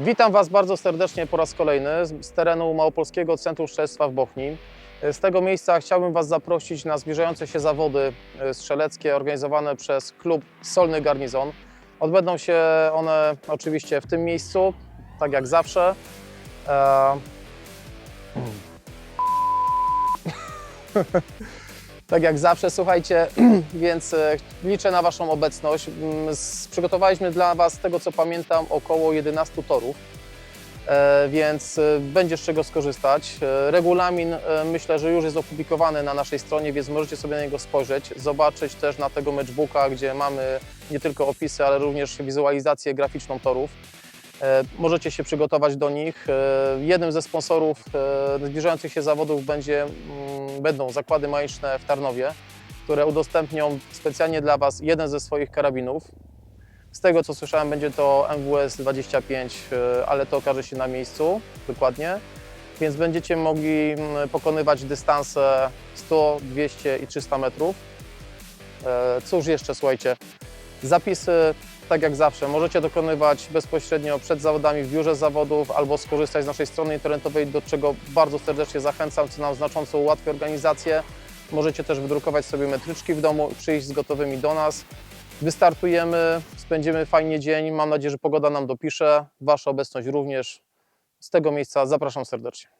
Witam Was bardzo serdecznie po raz kolejny z terenu Małopolskiego Centrum Strzelectwa w Bochni. Z tego miejsca chciałbym Was zaprosić na zbliżające się zawody e, strzeleckie organizowane przez klub Solny Garnizon. Odbędą się one oczywiście w tym miejscu, tak jak zawsze. E, Tak jak zawsze, słuchajcie, więc e, liczę na Waszą obecność. Mm, Przygotowaliśmy dla Was, z tego co pamiętam, około 11 torów, e, więc e, będzie z czego skorzystać. Regulamin myślę, że już jest opublikowany na naszej stronie, więc możecie sobie na niego spojrzeć, zobaczyć też na tego matchbooka, gdzie mamy nie tylko opisy, ale również wizualizację graficzną torów. E, Możecie się przygotować do nich. E, Jednym ze sponsorów e, zbliżających się zawodów będzie, mm, będą zakłady mechaniczne w Tarnowie, które udostępnią specjalnie dla Was jeden ze swoich karabinów. Z tego co słyszałem, będzie to MWS 25, e, ale to okaże się na miejscu dokładnie. Więc będziecie mogli mm, pokonywać dystanse 100, 200 i 300 metrów. Cóż jeszcze, słuchajcie, Zapisy, tak jak zawsze, możecie dokonywać bezpośrednio przed zawodami w biurze zawodów albo skorzystać z naszej strony internetowej, do czego bardzo serdecznie zachęcam, co nam znacząco ułatwi organizację. Możecie też wydrukować sobie metryczki w domu i przyjść z gotowymi do nas. Wystartujemy, spędzimy fajnie dzień. Mam nadzieję, że pogoda nam dopisze. Wasza obecność również. Z tego miejsca zapraszam serdecznie.